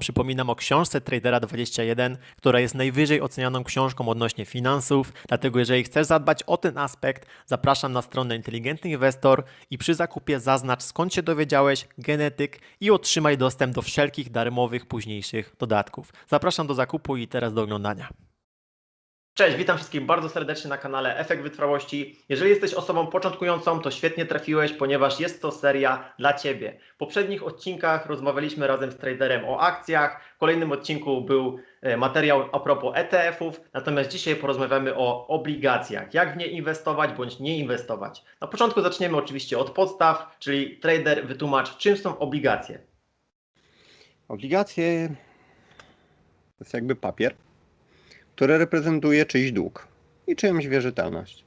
Przypominam o książce Tradera 21, która jest najwyżej ocenianą książką odnośnie finansów. Dlatego, jeżeli chcesz zadbać o ten aspekt, zapraszam na stronę Inteligentny Inwestor i przy zakupie zaznacz skąd się dowiedziałeś, genetyk i otrzymaj dostęp do wszelkich darmowych późniejszych dodatków. Zapraszam do zakupu i teraz do oglądania. Cześć, witam wszystkich bardzo serdecznie na kanale Efekt Wytrwałości. Jeżeli jesteś osobą początkującą, to świetnie trafiłeś, ponieważ jest to seria dla Ciebie. W poprzednich odcinkach rozmawialiśmy razem z traderem o akcjach, w kolejnym odcinku był e, materiał a propos ETF-ów, natomiast dzisiaj porozmawiamy o obligacjach, jak w nie inwestować bądź nie inwestować. Na początku zaczniemy oczywiście od podstaw, czyli trader wytłumacz, czym są obligacje. Obligacje to jest jakby papier, który reprezentuje czyjś dług i czyjąś wierzytelność.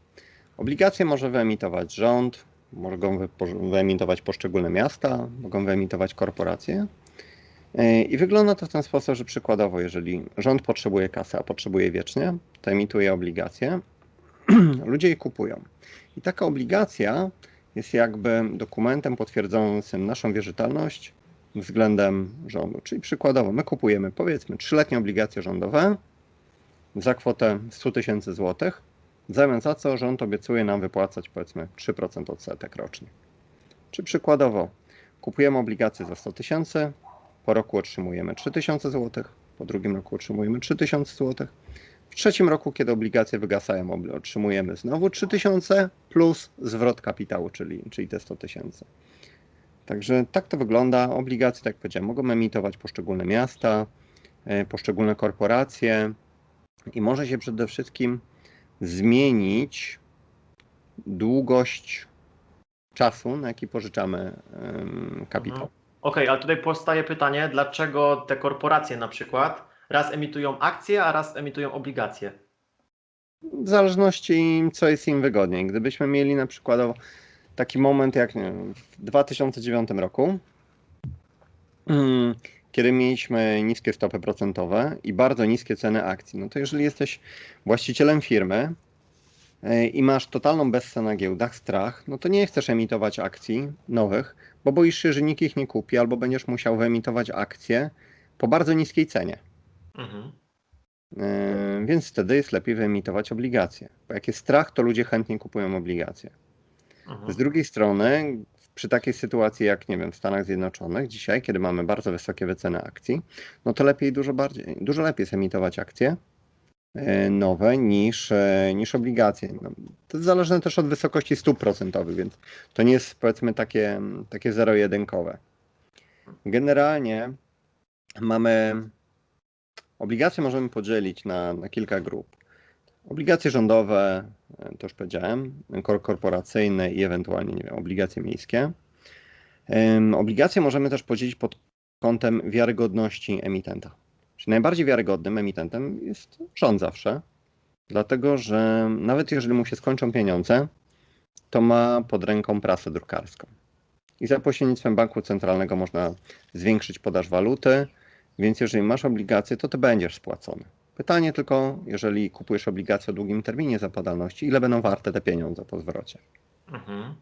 Obligacje może wyemitować rząd, mogą wyemitować poszczególne miasta, mogą wyemitować korporacje. Yy, I wygląda to w ten sposób, że przykładowo, jeżeli rząd potrzebuje kasy, a potrzebuje wiecznie, to emituje obligacje, ludzie je kupują. I taka obligacja jest jakby dokumentem potwierdzającym naszą wierzytelność względem rządu. Czyli przykładowo, my kupujemy powiedzmy trzyletnie obligacje rządowe za kwotę 100 tysięcy złotych, w zamian za co rząd obiecuje nam wypłacać powiedzmy 3% odsetek rocznie. Czy przykładowo, kupujemy obligacje za 100 tysięcy, po roku otrzymujemy 3 tysiące złotych, po drugim roku otrzymujemy 3 tysiące złotych, w trzecim roku, kiedy obligacje wygasają, otrzymujemy znowu 3 tysiące plus zwrot kapitału, czyli, czyli te 100 tysięcy. Także tak to wygląda. Obligacje, tak jak powiedziałem, mogą emitować poszczególne miasta, e, poszczególne korporacje i może się przede wszystkim zmienić długość czasu, na jaki pożyczamy kapitał. Mhm. Okej, ale tutaj powstaje pytanie, dlaczego te korporacje na przykład raz emitują akcje, a raz emitują obligacje? W zależności, co jest im wygodniej. Gdybyśmy mieli na przykład taki moment jak nie w 2009 roku, mm, kiedy mieliśmy niskie stopy procentowe i bardzo niskie ceny akcji, no to jeżeli jesteś właścicielem firmy e, i masz totalną bezcenę na giełdach, strach, no to nie chcesz emitować akcji nowych, bo boisz się, że nikt ich nie kupi, albo będziesz musiał wyemitować akcje po bardzo niskiej cenie. Mhm. Yy, Więc wtedy jest lepiej wyemitować obligacje. Bo jak jest strach, to ludzie chętnie kupują obligacje. Mhm. Z drugiej strony, przy takiej sytuacji jak, nie wiem, w Stanach Zjednoczonych dzisiaj, kiedy mamy bardzo wysokie wyceny akcji, no to lepiej dużo bardziej, dużo lepiej jest emitować akcje yy, nowe niż, yy, niż obligacje. No, to jest zależne też od wysokości stóp procentowych, więc to nie jest powiedzmy takie, takie zero-jedynkowe. Generalnie mamy Obligacje możemy podzielić na, na kilka grup. Obligacje rządowe, e, to już powiedziałem, kor- korporacyjne i ewentualnie, nie wiem, obligacje miejskie. Obligacje możemy też podzielić pod kątem wiarygodności emitenta. Czyli najbardziej wiarygodnym emitentem jest rząd zawsze, dlatego że nawet jeżeli mu się skończą pieniądze, to ma pod ręką prasę drukarską. I za pośrednictwem banku centralnego można zwiększyć podaż waluty, więc jeżeli masz obligacje, to ty będziesz spłacony. Pytanie tylko, jeżeli kupujesz obligacje o długim terminie zapadalności, ile będą warte te pieniądze po zwrocie? Mhm.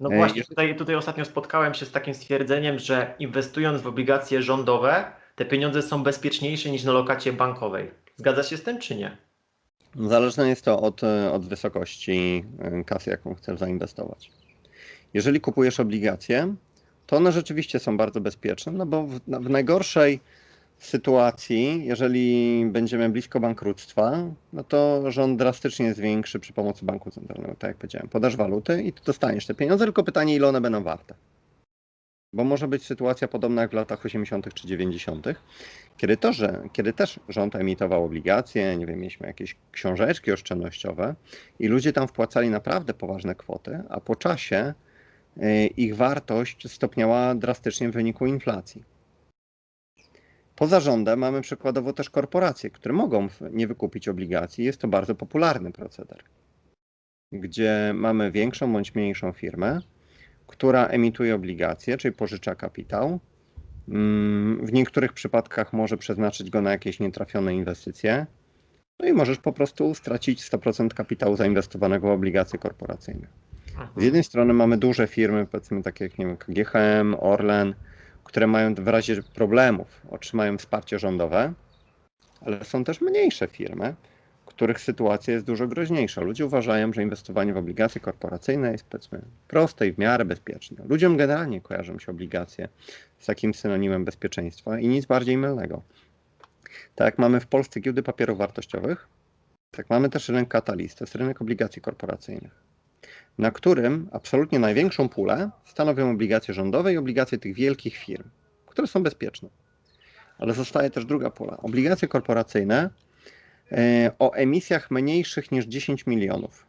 No E, właśnie, tutaj, tutaj ostatnio spotkałem się z takim stwierdzeniem, że inwestując w obligacje rządowe, te pieniądze są bezpieczniejsze niż na lokacie bankowej. Zgadza się z tym, czy nie? Zależne jest to od, od wysokości e, kasy, jaką chcesz zainwestować. Jeżeli kupujesz obligacje, to one rzeczywiście są bardzo bezpieczne, no bo w, w najgorszej sytuacji, jeżeli będziemy blisko bankructwa, no to rząd drastycznie zwiększy przy pomocy banku centralnego, tak jak powiedziałem, podasz waluty i dostaniesz te pieniądze, tylko pytanie, ile one będą warte. Bo może być sytuacja podobna jak w latach 80. czy 90., kiedy, to, że, kiedy też rząd emitował obligacje, nie wiem, mieliśmy jakieś książeczki oszczędnościowe i ludzie tam wpłacali naprawdę poważne kwoty, a po czasie y, ich wartość stopniała drastycznie w wyniku inflacji. Poza rządem mamy przykładowo też korporacje, które mogą nie wykupić obligacji. Jest to bardzo popularny proceder, gdzie mamy większą bądź mniejszą firmę, która emituje obligacje, czyli pożycza kapitał. Mm, W niektórych przypadkach może przeznaczyć go na jakieś nietrafione inwestycje. No i możesz po prostu stracić 100% kapitału zainwestowanego w obligacje korporacyjne. Z jednej strony mamy duże firmy, powiedzmy takie jak nie wiem, KGHM, Orlen, które mają w razie problemów otrzymają wsparcie rządowe, ale są też mniejsze firmy, których sytuacja jest dużo groźniejsza. Ludzie uważają, że inwestowanie w obligacje korporacyjne jest powiedzmy proste i w miarę bezpieczne. Ludziom generalnie kojarzą się obligacje z takim synonimem bezpieczeństwa i nic bardziej mylnego. Tak jak mamy w Polsce giełdy papierów wartościowych, tak mamy też rynek katalist, to jest rynek obligacji korporacyjnych, na którym absolutnie największą pulę stanowią obligacje rządowe i obligacje tych wielkich firm, które są bezpieczne. Ale zostaje też druga pula. Obligacje korporacyjne e, o emisjach mniejszych niż 10 milionów.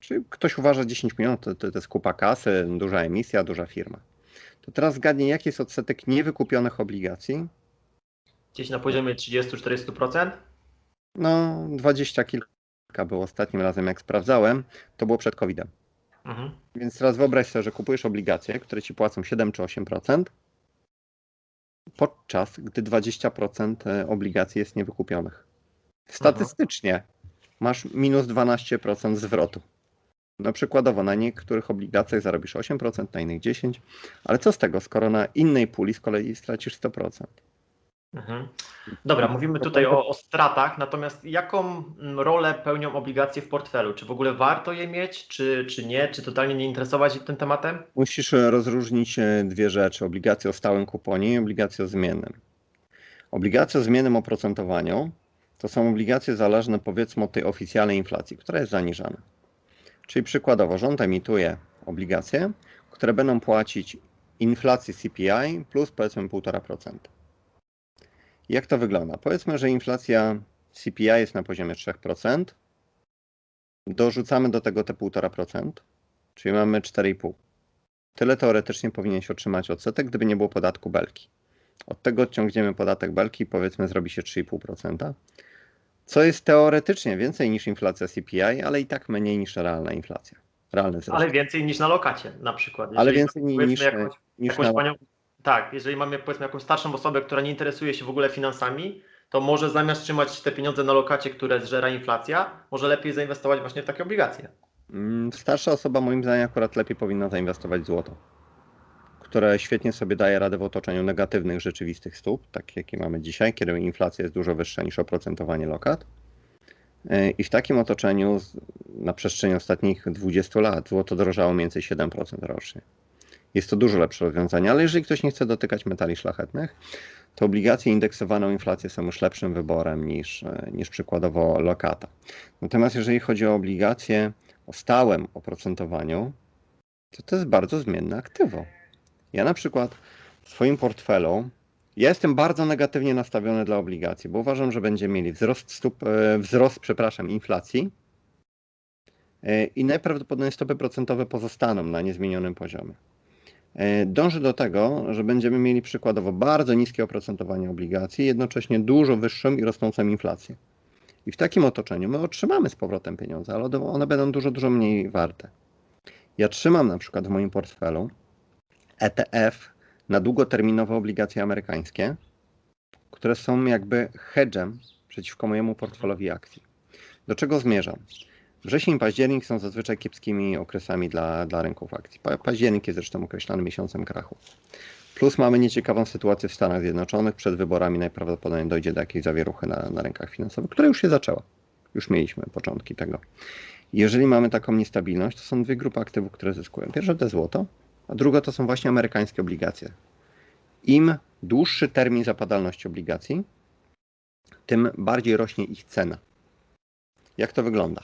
Czyli ktoś uważa, że 10 milionów to, to, to jest kupa kasy, duża emisja, duża firma. To teraz zgadnij, jaki jest odsetek niewykupionych obligacji? Gdzieś na poziomie 30-40%? No, 20 kilka było ostatnim razem, jak sprawdzałem. To było przed COVID-em. Mhm. Więc teraz wyobraź sobie, że kupujesz obligacje, które ci płacą 7 czy 8%, podczas gdy 20% e, obligacji jest niewykupionych. Statystycznie masz minus 12% zwrotu. No przykładowo na niektórych obligacjach zarobisz 8%, na innych 10%, ale co z tego, skoro na innej puli z kolei stracisz 100%? Mhm. Dobra, mówimy tutaj o, o stratach, natomiast jaką rolę pełnią obligacje w portfelu? Czy w ogóle warto je mieć, czy, czy nie? Czy totalnie nie interesować się tym tematem? Musisz rozróżnić e, dwie rzeczy: obligacje o stałym kuponie i obligacje o zmiennym. Obligacje o zmiennym oprocentowaniu to są obligacje zależne powiedzmy od tej oficjalnej inflacji, która jest zaniżana. Czyli przykładowo rząd emituje obligacje, które będą płacić inflacji CPI plus powiedzmy 1,5%. Jak to wygląda? Powiedzmy, że inflacja CPI jest na poziomie 3%. Dorzucamy do tego te 1,5%, czyli mamy 4,5%. Tyle teoretycznie powinieneś otrzymać odsetek, gdyby nie było podatku belki. Od tego odciągniemy podatek belki i powiedzmy zrobi się 3,5%. Co jest teoretycznie więcej niż inflacja CPI, ale i tak mniej niż realna inflacja. Realny wzrost. Ale więcej niż na lokacie na przykład. Ale więcej niż, jakąś, niż jakąś na... panią, tak, jeżeli mamy powiedzmy jakąś starszą osobę, która nie interesuje się w ogóle finansami, to może zamiast trzymać te pieniądze na lokacie, które zżera inflacja, może lepiej zainwestować właśnie w takie obligacje. Mm, Starsza osoba moim zdaniem akurat lepiej powinna zainwestować w złoto, które świetnie sobie daje radę w otoczeniu negatywnych rzeczywistych stóp, tak jakie mamy dzisiaj, kiedy inflacja jest dużo wyższa niż oprocentowanie lokat. Yy, I w takim otoczeniu na przestrzeni ostatnich 20 lat złoto drożało mniej więcej 7% rocznie. Jest to dużo lepsze rozwiązanie, ale jeżeli ktoś nie chce dotykać metali szlachetnych, to obligacje indeksowane o inflację są już lepszym wyborem niż, e, niż przykładowo lokata. Natomiast jeżeli chodzi o obligacje o stałym oprocentowaniu, to to jest bardzo zmienne aktywo. Ja na przykład w swoim portfelu, ja jestem bardzo negatywnie nastawiony dla obligacji, bo uważam, że będziemy mieli wzrost stóp, e, wzrost, przepraszam, inflacji e, i najprawdopodobniej stopy procentowe pozostaną na niezmienionym poziomie. E, Dążę do tego, że będziemy mieli przykładowo bardzo niskie oprocentowanie obligacji, jednocześnie dużo wyższą i rosnącą inflację. I w takim otoczeniu my otrzymamy z powrotem pieniądze, ale one będą dużo, dużo mniej warte. Ja trzymam na przykład w moim portfelu ETF na długoterminowe obligacje amerykańskie, które są jakby hedgem przeciwko mojemu portfelowi akcji. Do czego zmierzam? Wrzesień październik są zazwyczaj kiepskimi okresami dla, dla rynków akcji. Pa, październik jest zresztą określany miesiącem krachu. Plus mamy nieciekawą sytuację w Stanach Zjednoczonych. Przed wyborami najprawdopodobniej dojdzie do jakiejś zawieruchy na, na rynkach finansowych, która już się zaczęła. Już mieliśmy początki tego. Jeżeli mamy taką niestabilność, to są dwie grupy aktywów, które zyskują. Pierwsza to złoto, a druga to są właśnie amerykańskie obligacje. Im dłuższy termin zapadalności obligacji, tym bardziej rośnie ich cena. Jak to wygląda?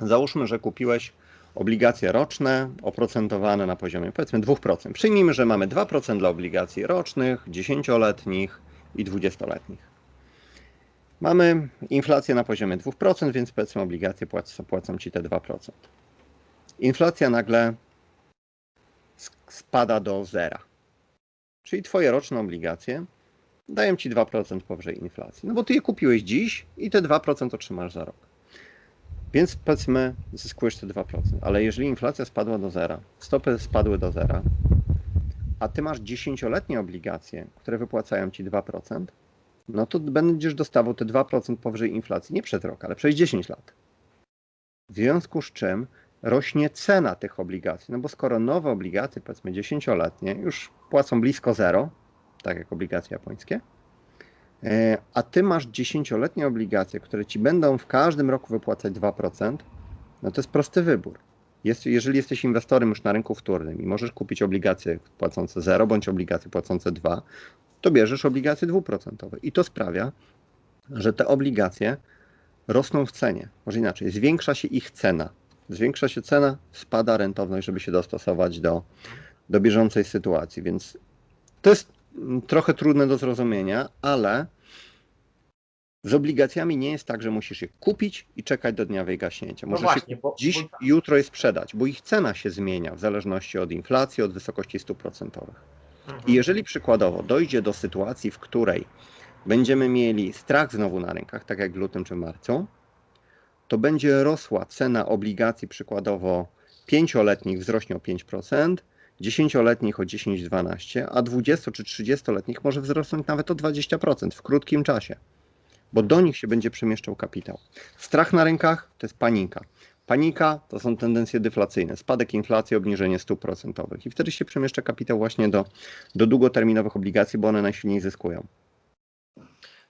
Załóżmy, że kupiłeś obligacje roczne oprocentowane na poziomie powiedzmy 2%. Przyjmijmy, że mamy 2% dla obligacji rocznych, 10-letnich i 20-letnich. Mamy inflację na poziomie 2%, więc powiedzmy obligacje płacą, płacą ci te 2%. Inflacja nagle spada do zera. Czyli twoje roczne obligacje dają ci 2% powyżej inflacji. No bo ty je kupiłeś dziś i te 2% otrzymasz za rok. Więc powiedzmy, zyskujesz te 2%. Ale jeżeli inflacja spadła do zera, stopy spadły do zera, a ty masz 10-letnie obligacje, które wypłacają ci 2%, no to będziesz dostawał te 2% powyżej inflacji nie przez rok, ale przez 10 lat. W związku z czym rośnie cena tych obligacji. No bo skoro nowe obligacje, powiedzmy 10-letnie, już płacą blisko zero, tak jak obligacje japońskie, a ty masz 10-letnie obligacje, które ci będą w każdym roku wypłacać 2%, no to jest prosty wybór. Jest, jeżeli jesteś inwestorem już na rynku wtórnym i możesz kupić obligacje płacące 0 bądź obligacje płacące 2, to bierzesz obligacje dwuprocentowe. I to sprawia, że te obligacje rosną w cenie. Może inaczej, zwiększa się ich cena. Zwiększa się cena, spada rentowność, żeby się dostosować do, do bieżącej sytuacji. Więc to jest trochę trudne do zrozumienia, ale z obligacjami nie jest tak, że musisz je kupić i czekać do dnia wygaśnięcia. No Możesz właśnie, je bo- dziś, bo- jutro je sprzedać, bo ich cena się zmienia w zależności od inflacji, od wysokości stóp procentowych. Mhm. I jeżeli przykładowo dojdzie do sytuacji, w której będziemy mieli strach znowu na rynkach, tak jak w lutym czy marcu, to będzie rosła cena obligacji przykładowo 5-letnich wzrośnie o 5%, 10-letnich o 10-12%, a 20 czy 30-letnich może wzrosnąć nawet o 20% w krótkim czasie, bo do nich się będzie przemieszczał kapitał. Strach na rynkach to jest panika. Panika to są tendencje deflacyjne, spadek inflacji, obniżenie stóp procentowych i wtedy się przemieszcza kapitał właśnie do, do długoterminowych obligacji, bo one najsilniej zyskują.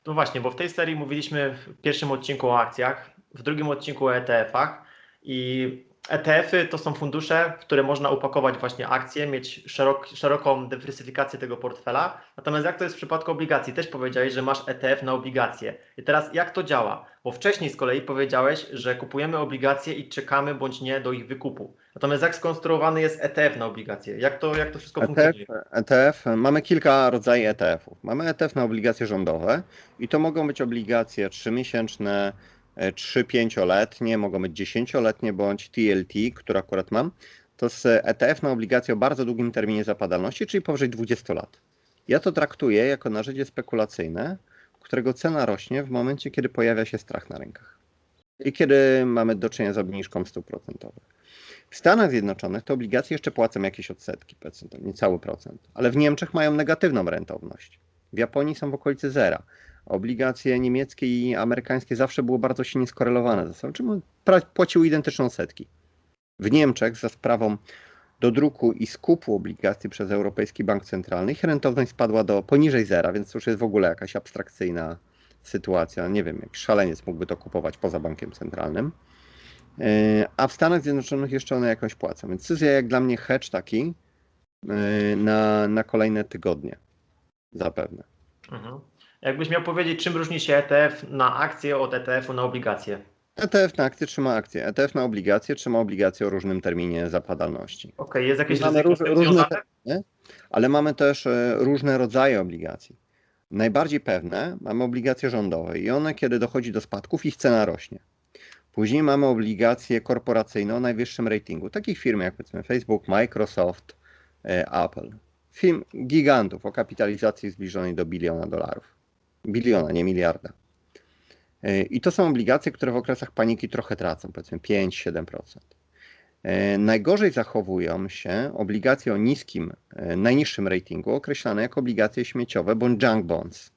No właśnie, bo w tej serii mówiliśmy w pierwszym odcinku o akcjach, w drugim odcinku o ETF-ach i ETF-y to są fundusze, w które można upakować właśnie akcje, mieć szerok, szeroką dywersyfikację tego portfela. Natomiast jak to jest w przypadku obligacji? Też powiedziałeś, że masz ETF na obligacje. I teraz jak to działa? Bo wcześniej z kolei powiedziałeś, że kupujemy obligacje i czekamy bądź nie do ich wykupu. Natomiast jak skonstruowany jest ETF na obligacje? Jak to, jak to wszystko funkcjonuje? ETF, ETF, mamy kilka rodzajów ETF-ów. Mamy ETF na obligacje rządowe i to mogą być obligacje 3-miesięczne, 3-5-letnie, mogą być 10-letnie bądź TLT, które akurat mam. To jest ETF na obligacje o bardzo długim terminie zapadalności, czyli powyżej 20 lat. Ja to traktuję jako narzędzie spekulacyjne, którego cena rośnie w momencie, kiedy pojawia się strach na rynkach i kiedy mamy do czynienia z obniżką stóp procentowych. W Stanach Zjednoczonych te obligacje jeszcze płacą jakieś odsetki, to niecały procent, ale w Niemczech mają negatywną rentowność. W Japonii są w okolicy zera. Obligacje niemieckie i amerykańskie zawsze były bardzo silnie skorelowane ze sobą, czemu pra- płaciły identyczne odsetki. W Niemczech za sprawą dodruku i skupu obligacji przez Europejski Bank Centralny ich rentowność spadła do poniżej zera, więc to już jest w ogóle jakaś abstrakcyjna sytuacja. Nie wiem, jak szaleniec mógłby to kupować poza bankiem centralnym. Yy, A w Stanach Zjednoczonych jeszcze one jakąś płacą. Więc to jest jak dla mnie hedge taki yy, na, na kolejne tygodnie. Zapewne. Mhm. Jakbyś miał powiedzieć, czym różni się ETF na akcje od ETF-u na obligacje? ETF na akcje trzyma akcje. ETF na obligacje trzyma obligacje o różnym terminie zapadalności. Okej, jest jakieś Mamy ryzyko róż- różne terminy, ale mamy też e, różne rodzaje obligacji. Najbardziej pewne mamy obligacje rządowe i one, kiedy dochodzi do spadków, ich cena rośnie. Później mamy obligacje korporacyjne o najwyższym ratingu, takich firm jak powiedzmy Facebook, Microsoft, e, Apple. Firm gigantów o kapitalizacji zbliżonej do biliona dolarów. Biliona, nie miliarda. E, I to są obligacje, które w okresach paniki trochę tracą, powiedzmy 5-7%. E, Najgorzej zachowują się obligacje o niskim, e, najniższym ratingu, określane jako obligacje śmieciowe bądź junk bonds,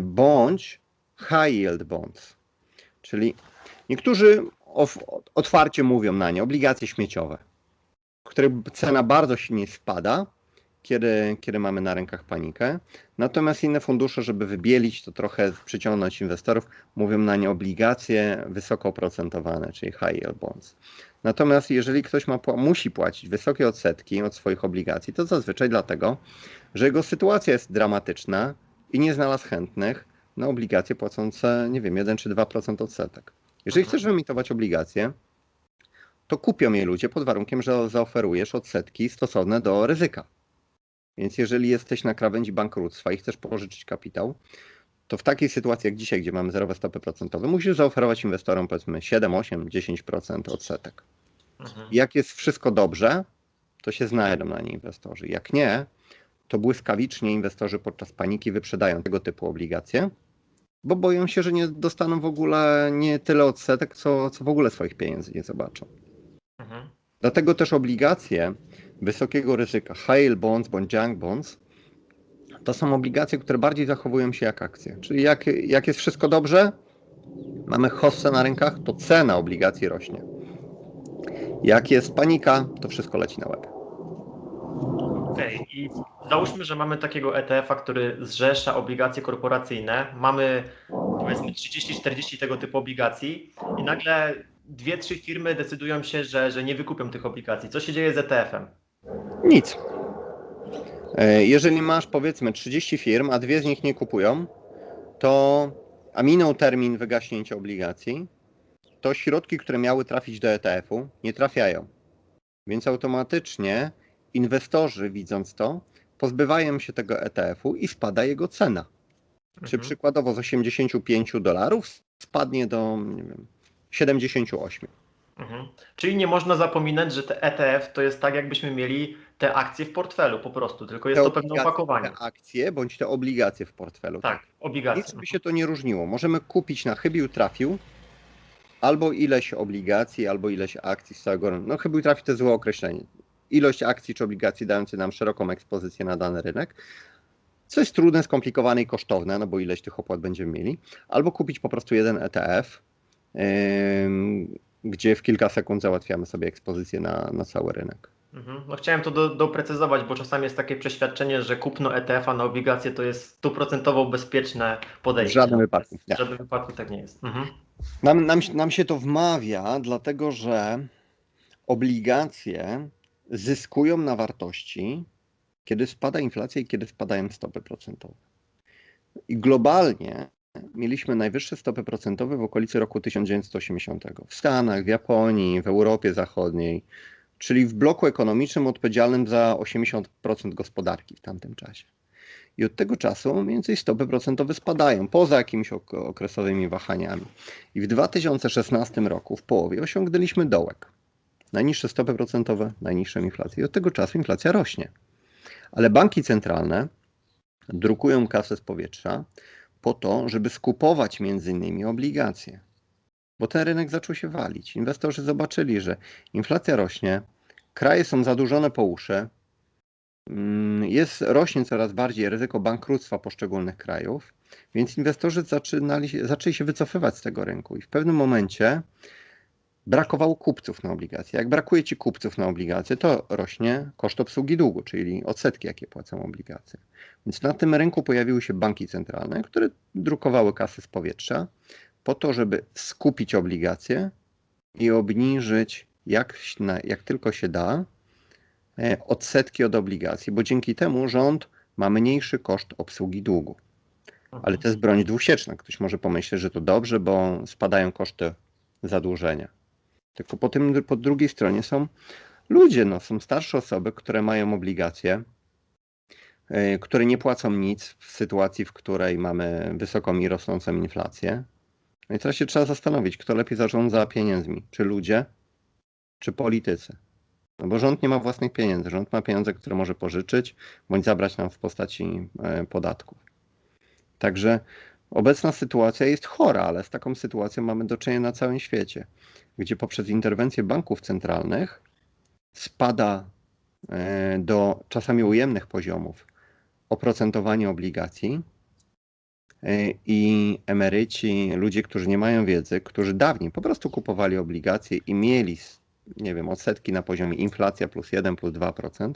bądź high yield bonds. Czyli niektórzy otwarcie mówią na nie obligacje śmieciowe, których cena bardzo silnie spada, kiedy, kiedy mamy na rynkach panikę. Natomiast inne fundusze, żeby wybielić to trochę, przyciągnąć inwestorów, mówią na nie obligacje wysoko oprocentowane, czyli high yield bonds. Natomiast jeżeli ktoś ma, musi płacić wysokie odsetki od swoich obligacji, to zazwyczaj dlatego, że jego sytuacja jest dramatyczna i nie znalazł chętnych na obligacje płacące, nie wiem, 1 czy 2% odsetek. Jeżeli chcesz wyemitować obligacje, to kupią je ludzie pod warunkiem, że zaoferujesz odsetki stosowne do ryzyka. Więc jeżeli jesteś na krawędzi bankructwa i chcesz pożyczyć kapitał, to w takiej sytuacji jak dzisiaj, gdzie mamy zerowe stopy procentowe, musisz zaoferować inwestorom powiedzmy 7, 8, 10% odsetek. Mhm. Jak jest wszystko dobrze, to się znajdą na nie inwestorzy. Jak nie, to błyskawicznie inwestorzy podczas paniki wyprzedają tego typu obligacje, bo boją się, że nie dostaną w ogóle nie tyle odsetek, co, co w ogóle swoich pieniędzy nie zobaczą. Mhm. Dlatego też obligacje wysokiego ryzyka, yield bonds bądź junk bonds, to są obligacje, które bardziej zachowują się jak akcje. Czyli jak, jak jest wszystko dobrze, mamy hossę na rynkach, to cena obligacji rośnie. Jak jest panika, to wszystko leci na łeb. Okej, i załóżmy, że mamy takiego ETF-a, który zrzesza obligacje korporacyjne. Mamy powiedzmy 30-40 tego typu obligacji i nagle dwie, trzy firmy decydują się, że, że nie wykupią tych obligacji. Co się dzieje z ETF-em? Nic. E, Jeżeli masz powiedzmy 30 firm, a dwie z nich nie kupują, to a minął termin wygaśnięcia obligacji, to środki, które miały trafić do ETF-u, nie trafiają. Więc automatycznie inwestorzy, widząc to, pozbywają się tego ETF-u i spada jego cena. Czy Mhm. przykładowo z 85 dolarów spadnie do nie wiem, 78. Mhm. Czyli nie można zapominać, że te ETF to jest tak, jakbyśmy mieli te akcje w portfelu po prostu, tylko jest to pewne opakowanie. Te akcje bądź te obligacje w portfelu. Tak, obligacje. Nic by się to nie różniło. Możemy kupić na chybił trafił albo ileś obligacji, albo ileś akcji z całego rynku. No chybił trafił to złe określenie. Ilość akcji czy obligacji dające nam szeroką ekspozycję na dany rynek. Co jest trudne, skomplikowane i kosztowne, no bo ileś tych opłat będziemy mieli. Albo kupić po prostu jeden ETF, gdzie w kilka sekund załatwiamy sobie ekspozycję na, na cały rynek. Mhm. No chciałem to do, doprecyzować, bo czasami jest takie przeświadczenie, że kupno ETF-a na obligacje to jest stuprocentowo bezpieczne W podejście. żadnym wypadku. W Nie. żadnym wypadku tak nie jest. Mhm. Nam, nam, nam się to wmawia, dlatego że obligacje zyskują na wartości, kiedy spada inflacja i kiedy spadają stopy procentowe. I globalnie mieliśmy najwyższe stopy procentowe w okolicy roku 1980. W Stanach, w Japonii, w Europie Zachodniej, czyli w bloku ekonomicznym odpowiedzialnym za 80% gospodarki w tamtym czasie. I od tego czasu mniej więcej stopy procentowe spadają, poza jakimiś ok- okresowymi wahaniami. I w 2016 roku, w połowie, osiągnęliśmy dołek. Najniższe stopy procentowe, najniższa inflacja. I od tego czasu inflacja rośnie. Ale banki centralne drukują kasę z powietrza po to, żeby skupować między innymi obligacje. Bo ten rynek zaczął się walić. Inwestorzy zobaczyli, że inflacja rośnie, kraje są zadłużone po uszy, mm, jest, rośnie coraz bardziej ryzyko bankructwa poszczególnych krajów, więc inwestorzy zaczynali, zaczęli się wycofywać z tego rynku i w pewnym momencie brakowało kupców na obligacje. Jak brakuje ci kupców na obligacje, to rośnie koszt obsługi długu, czyli odsetki, jakie płacą obligacje. Więc na tym rynku pojawiły się banki centralne, które drukowały kasy z powietrza po to, żeby skupić obligacje i obniżyć jak, jak tylko się da e, odsetki od obligacji, bo dzięki temu rząd ma mniejszy koszt obsługi długu. Ale to jest broń dwusieczna. Ktoś może pomyśleć, że to dobrze, bo spadają koszty zadłużenia. Tylko po, tym, po drugiej stronie są ludzie, no, są starsze osoby, które mają obligacje, yy, które nie płacą nic w sytuacji, w której mamy wysoką i rosnącą inflację. No i teraz się trzeba zastanowić, kto lepiej zarządza pieniędzmi, czy ludzie, czy politycy. No bo rząd nie ma własnych pieniędzy. Rząd ma pieniądze, które może pożyczyć, bądź zabrać nam w postaci e, podatków. Także obecna sytuacja jest chora, ale z taką sytuacją mamy do czynienia na całym świecie, gdzie poprzez interwencję banków centralnych spada e, do czasami ujemnych poziomów oprocentowanie obligacji e, i emeryci, ludzie, którzy nie mają wiedzy, którzy dawniej po prostu kupowali obligacje i mieli, nie wiem, odsetki na poziomie inflacja plus 1, plus 2%,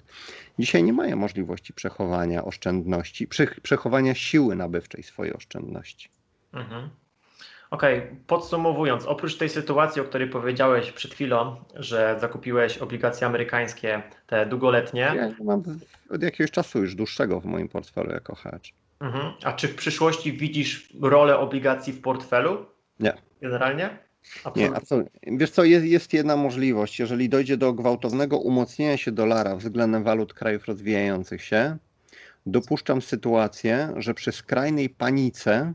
dzisiaj nie mają możliwości przechowania oszczędności, przech- przechowania siły nabywczej swojej oszczędności. Mhm. Okej, podsumowując, oprócz tej sytuacji, o której powiedziałeś przed chwilą, że zakupiłeś obligacje amerykańskie, te długoletnie, Ja mam od jakiegoś czasu już dłuższego w moim portfelu jako hedge. mhm. a czy w przyszłości widzisz rolę obligacji w portfelu? Nie. Generalnie? Nie, Absolutnie. absolutnie. Wiesz co, jest, jest jedna możliwość. Jeżeli dojdzie do gwałtownego umocnienia się dolara względem walut krajów rozwijających się, dopuszczam sytuację, że przy skrajnej panice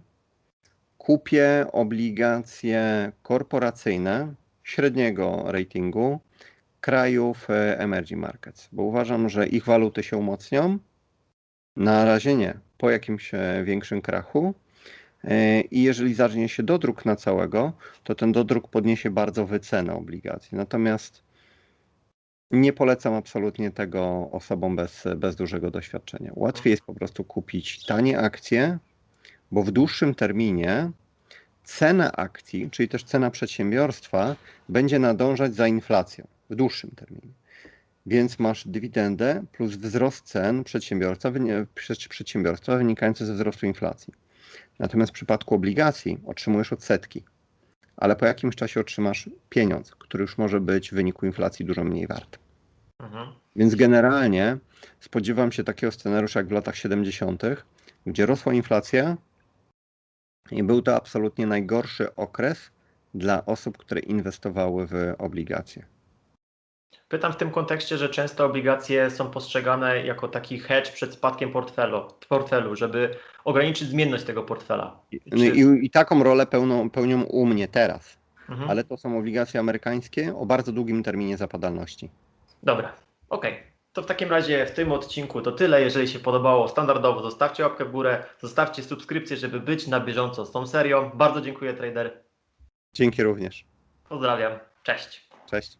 kupię obligacje korporacyjne średniego ratingu krajów e, emerging markets, bo uważam, że ich waluty się umocnią. Na razie nie. Po jakimś e, większym krachu. E, I jeżeli zacznie się dodruk na całego, to ten dodruk podniesie bardzo wycenę obligacji. Natomiast nie polecam absolutnie tego osobom bez, bez dużego doświadczenia. Łatwiej jest po prostu kupić tanie akcje, bo w dłuższym terminie cena akcji, czyli też cena przedsiębiorstwa, będzie nadążać za inflacją. w dłuższym terminie. Więc masz dywidendę plus wzrost cen przedsiębiorca, wyni- przed- przedsiębiorstwa wynikający ze wzrostu inflacji. Natomiast w przypadku obligacji otrzymujesz odsetki, ale po jakimś czasie otrzymasz pieniądz, który już może być w wyniku inflacji dużo mniej wart. Mhm. Więc generalnie spodziewam się takiego scenariusza jak w latach 70., gdzie rosła inflacja i był to absolutnie najgorszy okres dla osób, które inwestowały w obligacje. Pytam w tym kontekście, że często obligacje są postrzegane jako taki hedge przed spadkiem portfelu, portfelu żeby ograniczyć zmienność tego portfela. No Czy- i, I taką rolę pełną, pełnią u mnie teraz, Mhm. ale to są obligacje amerykańskie o bardzo długim terminie zapadalności. Dobra, okej. To w takim razie w tym odcinku to tyle. Jeżeli się podobało, standardowo zostawcie łapkę w górę, zostawcie subskrypcję, żeby być na bieżąco z tą serią. Bardzo dziękuję, trader. Dzięki również. Pozdrawiam. Cześć. Cześć.